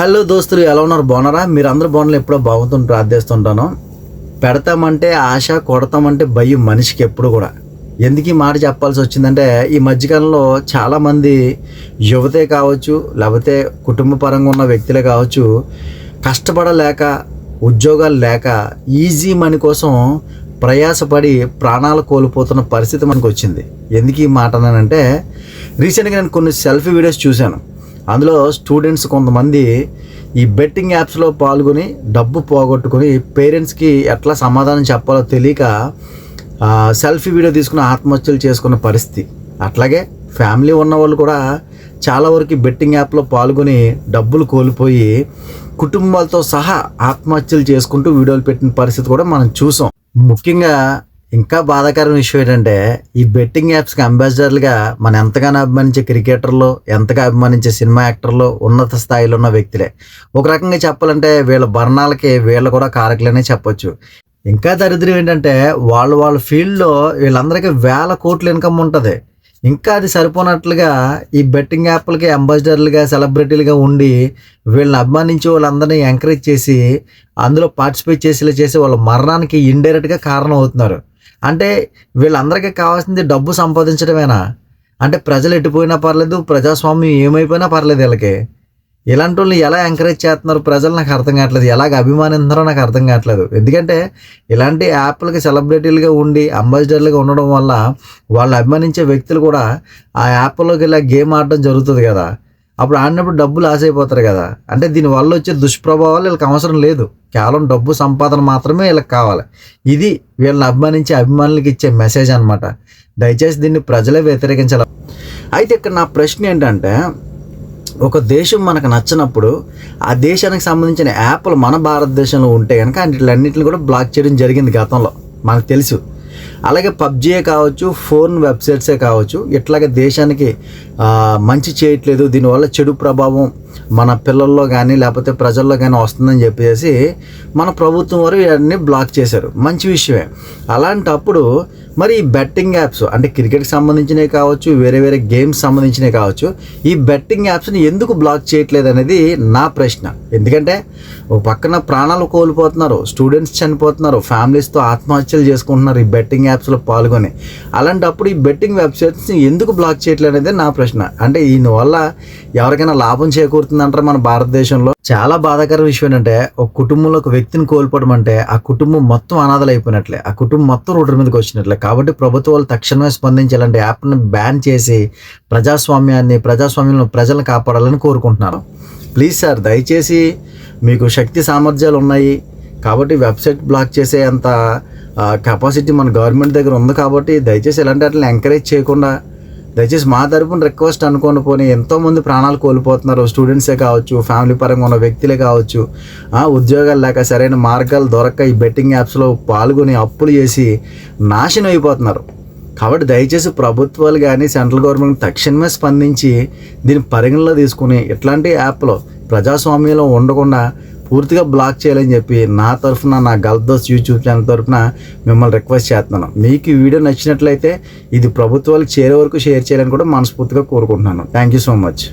Hello దోస్తులు ఎలా ఉన్నారు? బాగున్నారా? మీరు అందరూ బాగున్నారు ఎప్పుడో బాగుంటుంది ప్రార్థిస్తుంటాను. పెడతామంటే ఆశ కొడతామంటే భయం మనిషికి ఎప్పుడు కూడా. ఎందుకు ఈ మాట చెప్పాల్సి వచ్చిందంటే ఈ మధ్యకాలంలో చాలామంది యువతే కావచ్చు లేకపోతే కుటుంబ పరంగా ఉన్న వ్యక్తులే కావచ్చు కష్టపడలేక ఉద్యోగాలు లేక ఈజీ మనీ కోసం ప్రయాసపడి ప్రాణాలు కోల్పోతున్న పరిస్థితి మనకు వచ్చింది ఎందుకు ఈ మాట అన్నానంటే రీసెంట్గా నేను కొన్ని సెల్ఫీ వీడియోస్ చూశాను. అందులో స్టూడెంట్స్ కొంతమంది ఈ బెట్టింగ్ యాప్స్లో పాల్గొని డబ్బు పోగొట్టుకొని పేరెంట్స్కి ఎట్లా సమాధానం చెప్పాలో తెలియక సెల్ఫీ వీడియో తీసుకుని ఆత్మహత్యలు చేసుకున్న పరిస్థితి. అట్లాగే ఫ్యామిలీ ఉన్న వాళ్ళు కూడా చాలా వరకు బెట్టింగ్ యాప్లో పాల్గొని డబ్బులు కోల్పోయి కుటుంబాలతో సహా ఆత్మహత్యలు చేసుకుంటూ వీడియోలు పెట్టిన పరిస్థితి కూడా మనం చూసాం. ముఖ్యంగా ఇంకా బాధాకరమైన విషయం ఏంటంటే ఈ బెట్టింగ్ యాప్స్కి అంబాసిడర్లుగా మనం ఎంతగానో అభిమానించే క్రికెటర్లు ఎంతగా అభిమానించే సినిమా యాక్టర్లు ఉన్నత స్థాయిలో ఉన్న వ్యక్తులే. ఒక రకంగా చెప్పాలంటే వీళ్ళ భరణాలకి వీళ్ళు కూడా కారకులనే చెప్పొచ్చు. ఇంకా దరిద్రం ఏంటంటే వాళ్ళు వాళ్ళ ఫీల్డ్లో వీళ్ళందరికీ వేల కోట్ల ఇన్కమ్ ఉంటుంది. ఇంకా అది సరిపోనట్లుగా ఈ బెట్టింగ్ యాప్లకి అంబాసిడర్లుగా సెలబ్రిటీలుగా ఉండి వీళ్ళని అభిమానించి వాళ్ళందరినీ ఎంకరేజ్ చేసి అందులో పార్టిసిపేట్ చేసేలా చేసి వాళ్ళ మరణానికి ఇండైరెక్ట్గా కారణం అవుతున్నారు అంటే వీళ్ళందరికీ కావాల్సింది డబ్బు సంపాదించడమేనా? అంటే ప్రజలు ఎట్టిపోయినా పర్లేదు ప్రజాస్వామ్యం ఏమైపోయినా పర్లేదు వీళ్ళకి. ఇలాంటి వాళ్ళని ఎలా ఎంకరేజ్ చేస్తున్నారు ప్రజలు నాకు అర్థం కావట్లేదు. ఎలాగ అభిమానిస్తున్నారో నాకు అర్థం కావట్లేదు. ఎందుకంటే ఇలాంటి యాప్లకి సెలబ్రిటీలుగా ఉండి అంబాసిడర్లుగా ఉండడం వల్ల వాళ్ళు అభిమానించే వ్యక్తులు కూడా ఆ యాప్లోకి ఇలా గేమ్ ఆడడం జరుగుతుంది కదా. అప్పుడు ఆడినప్పుడు డబ్బులు ఆశ అయిపోతారు కదా. అంటే దీనివల్ల వచ్చే దుష్ప్రభావాలు వీళ్ళకి అవసరం లేదు. కేవలం డబ్బు సంపాదన మాత్రమే వీళ్ళకి కావాలి. ఇది వీళ్ళని అభిమానించే అభిమానులకు ఇచ్చే మెసేజ్ అనమాట దయచేసి దీన్ని ప్రజలే వ్యతిరేకించాలి. అయితే ఇక్కడ నా ప్రశ్న ఏంటంటే ఒక దేశం మనకు నచ్చినప్పుడు ఆ దేశానికి సంబంధించిన యాప్లు మన భారతదేశంలో ఉంటే కనుక వీటిలన్నింటిని కూడా బ్లాక్ చేయడం జరిగింది గతంలో. మనకు తెలుసు. అలాగే పబ్జీయే కావచ్చు ఫోన్ వెబ్సైట్సే కావచ్చు ఇట్లాగే దేశానికి మంచి చేయట్లేదు. దీనివల్ల చెడు ప్రభావం మన పిల్లల్లో కానీ లేకపోతే ప్రజల్లో కానీ వస్తుందని చెప్పేసి మన ప్రభుత్వం వారు ఇవన్నీ బ్లాక్ చేశారు. మంచి విషయమే. అలాంటప్పుడు మరి ఈ బెట్టింగ్ యాప్స్ అంటే క్రికెట్కి సంబంధించినవి కావచ్చు వేరే వేరే గేమ్స్ సంబంధించినవి కావచ్చు ఈ బెట్టింగ్ యాప్స్ని ఎందుకు బ్లాక్ చేయట్లేదు అనేది నా ప్రశ్న. ఎందుకంటే ఒక పక్కన ప్రాణాలు కోల్పోతున్నారు స్టూడెంట్స్ చనిపోతున్నారు ఫ్యామిలీస్తో ఆత్మహత్యలు చేసుకుంటున్నారు ఈ బెట్టింగ్ బెట్టింగ్ యాప్స్లో పాల్గొని. అలాంటప్పుడు ఈ బెట్టింగ్ వెబ్సైట్స్ని ఎందుకు బ్లాక్ చేయట్లేదు అనేది నా ప్రశ్న. అంటే దీనివల్ల ఎవరికైనా లాభం చేకూరుతుందంటారా మన భారతదేశంలో? చాలా బాధాకర విషయం ఏంటంటే ఒక కుటుంబంలో ఒక వ్యక్తిని కోల్పోవడం అంటే ఆ కుటుంబం మొత్తం అనాథలు అయిపోయినట్లే. ఆ కుటుంబం మొత్తం రోడ్డు మీదకి వచ్చినట్లే. కాబట్టి ప్రభుత్వాలు తక్షణమే స్పందించి ఇలాంటి యాప్ని బ్యాన్ చేసి ప్రజాస్వామ్యాన్ని ప్రజాస్వామ్యంలో ప్రజలను కాపాడాలని కోరుకుంటున్నాను ప్లీజ్ సార్ దయచేసి మీకు శక్తి సామర్థ్యాలు ఉన్నాయి. కాబట్టి వెబ్సైట్ బ్లాక్ చేసే అంత కెపాసిటీ మన గవర్నమెంట్ దగ్గర ఉంది కాబట్టి దయచేసి ఇలాంటి వాటిని ఎంకరేజ్ చేయకుండా దయచేసి మా తరపున రిక్వెస్ట్ అనుకోండి పోనీ. ఎంతోమంది ప్రాణాలు కోల్పోతున్నారు. స్టూడెంట్సే కావచ్చు ఫ్యామిలీ పరంగా ఉన్న వ్యక్తులే కావచ్చు. ఉద్యోగాలు లేక సరైన మార్గాలు దొరక్క ఈ బెట్టింగ్ యాప్స్లో పాల్గొని అప్పులు చేసి నాశనం అయిపోతున్నారు. కాబట్టి దయచేసి ప్రభుత్వాలు కానీ సెంట్రల్ గవర్నమెంట్ తక్షణమే స్పందించి దీన్ని పరిగణలో తీసుకుని ఇట్లాంటి యాప్లో ప్రజాస్వామ్యంలో ఉండకుండా పూర్తిగా బ్లాక్ చేయాలని చెప్పి నా తరఫున నా గల్దోస్ యూట్యూబ్ ఛానల్ తరఫున మిమ్మల్ని రిక్వెస్ట్ చేస్తున్నాను. మీకు ఈ వీడియో నచ్చినట్లయితే ఇది ప్రభుత్వాలకు చేరే వరకు షేర్ చేయాలని కూడా మనస్ఫూర్తిగా కోరుకుంటున్నాను. Thank you so much